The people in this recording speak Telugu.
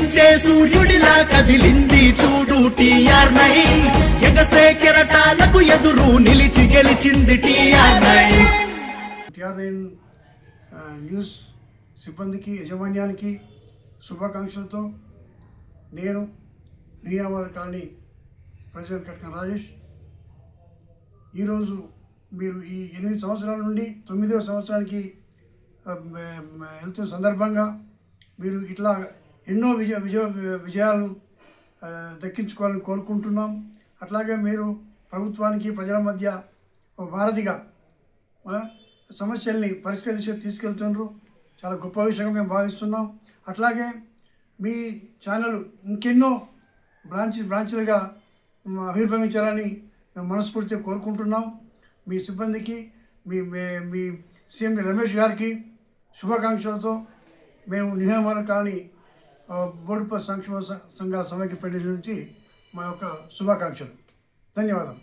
ఉదయించే సూర్యుడిలా కదిలింది చూడు టీఆర్ నైన్. ఎగసే కెరటాలకు ఎదురు నిలిచి గెలిచింది టీఆర్ నైన్. నైన్ న్యూస్ సిబ్బందికి యజమాన్యానికి శుభాకాంక్షలతో నేను నియామల కాలనీ ప్రెసిడెంట్ కట్కన్ రాజేష్. ఈరోజు మీరు ఈ ఎనిమిది సంవత్సరాల నుండి తొమ్మిదవ సంవత్సరానికి వెళ్తున్న సందర్భంగా మీరు ఇట్లా ఎన్నో విజయ విజయ విజయాలను దక్కించుకోవాలని కోరుకుంటున్నాం. అట్లాగే మీరు ప్రభుత్వానికి ప్రజల మధ్య వారధిగా సమస్యల్ని పరిష్కరించి తీసుకెళ్తున్నారు చాలా గొప్ప విషయంగా మేము భావిస్తున్నాం. అట్లాగే మీ ఛానల్ ఇంకెన్నో బ్రాంచ్ బ్రాంచ్లుగా అభిర్భవించాలని ఆవిర్భవించాలని మేము మనస్ఫూర్తిగా కోరుకుంటున్నాం. మీ సిబ్బందికి మీ మే- మీ సీఎం రమేష్ గారికి శుభాకాంక్షలతో మేము నియమాల కాని సంక్షేమ సంఘ సమైక్య ప్రతినిధి నుంచి మా యొక్క శుభాకాంక్షలు. ధన్యవాదాలు